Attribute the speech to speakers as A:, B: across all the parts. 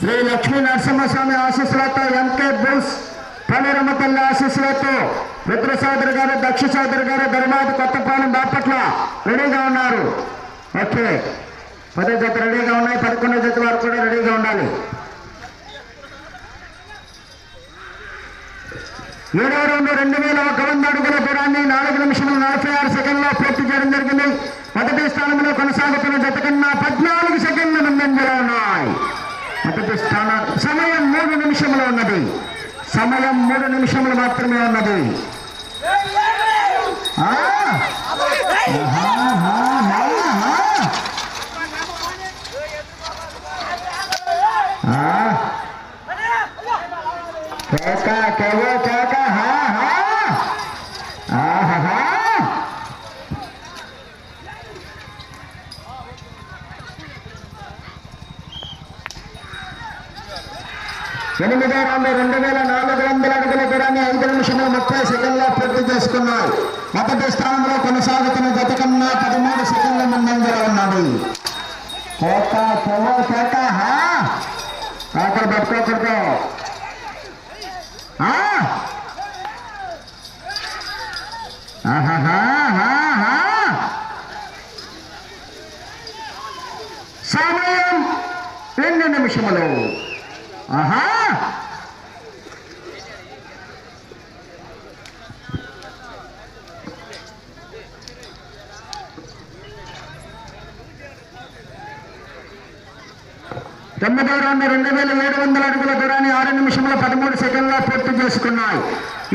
A: శ్రీ లక్ష్మీ నరసింహస్వామి ఆశీస్సులతో MK bulls పల్లెరమ్మ తల్లి ఆశీస్సులతో రుద్ర సోదరి గారు దక్ష సోదరి గారు ధర్మాది కొత్తపాలెం బాపట్ల రెడీగా ఉన్నారు. ఓకే. పదో జత రెడీగా ఉన్నాయి పదకొండో జత వారు కూడా రెడీగా ఉండాలి. ఏడో రెండు రెండు వేల ఒక వంద అడుగుల దూరాన్ని నాలుగు నిమిషముల నలభై ఆరు సెకండ్లో పూర్తి చేయడం జరిగింది. కొనసాగుతున్న జత కన్నా పద్నాలుగు సెకండ్ల ముందంజలో ఉన్నాయి మొదటి స్థానం సమయం మూడు నిమిషములు ఉన్నది సమయం మూడు నిమిషములు మాత్రమే ఉన్నది ఆ! ఎనిమిదో రౌండ్ రెండు వేల నాలుగు వందల అడుగుల దూరాన్ని ఐదు నిమిషముల ముప్పై సెకండ్లో పూర్తి చేసుకున్నారు మొదటి స్థానంలో కొనసాగుతున్న జత కన్నా పదమూడు సెకండ్ల ముందంజలో ఉన్నది కేక కేవ కేక హా? కాకలు సమయం రెండు నిమిషములు. ఆహా! తొమ్మిదో రౌండ్ రెండు వేల ఏడు వందల అడుగుల దూరాన్ని ఆరు నిమిషంలో పదమూడు సెకండ్లో పూర్తి చేసుకున్నాయి.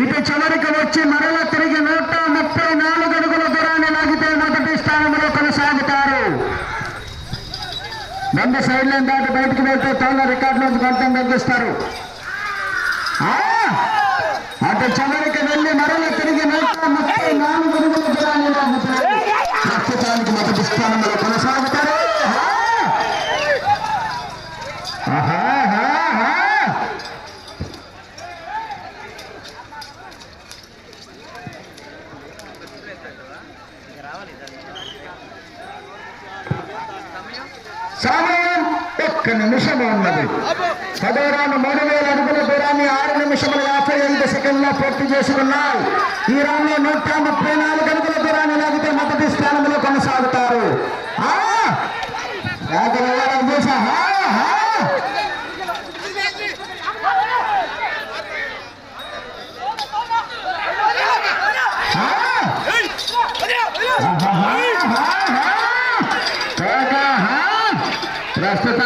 A: ఇటు చివరికి వచ్చి మరల తిరిగి నూట ముప్పై నాలుగు అడుగుల దూరాన్ని లాగితే మొదటి స్థానంలో కొనసాగుతారు రెండు సైడ్లను దాటి బయటకు వెళ్తే తోళ్ళ రికార్డు నుంచి కొంత తగ్గిస్తారు అటు చివరికి వెళ్ళి మరల తిరిగి నూట ముప్పై నాలుగు అడుగుల దూరాన్ని ప్రస్తుతానికి మొదటి స్థానంలో సమయం ఒక్క నిమిషం ఉన్నది. పదోరాను మూడు వేల అడుగుల దూరాన్ని ఆరు నిమిషముల యాభై ఐదు సెకండ్లో పూర్తి చేసుకున్నాయి. ఈ రౌండ్ నూట ముప్పై నాలుగు అడుగుల దూరాన్ని లాగితే మొదటి స్థానంలో కొనసాగుతారు. ఆ! రాగల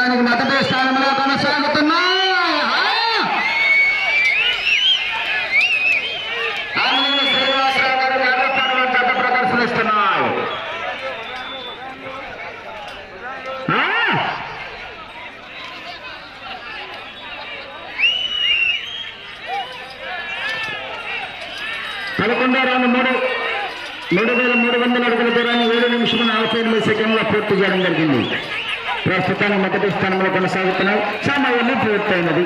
A: ప్రస్తుతానికి మొదటి స్థానంలో కొనసాగుతున్నా. ప్రదర్శనిస్తున్నాయి. పదకొండో రౌండ్ మూడు మూడు వేల మూడు వందల అడుగుల దూరాన్ని ఏడు నిమిషం నలభై ఎనిమిది సెకండ్లో పూర్తి చేయడం జరిగింది. ప్రస్తుతం మొదటి స్థానంలో కొనసాగుతున్నాయి సమయం పూర్తయినది.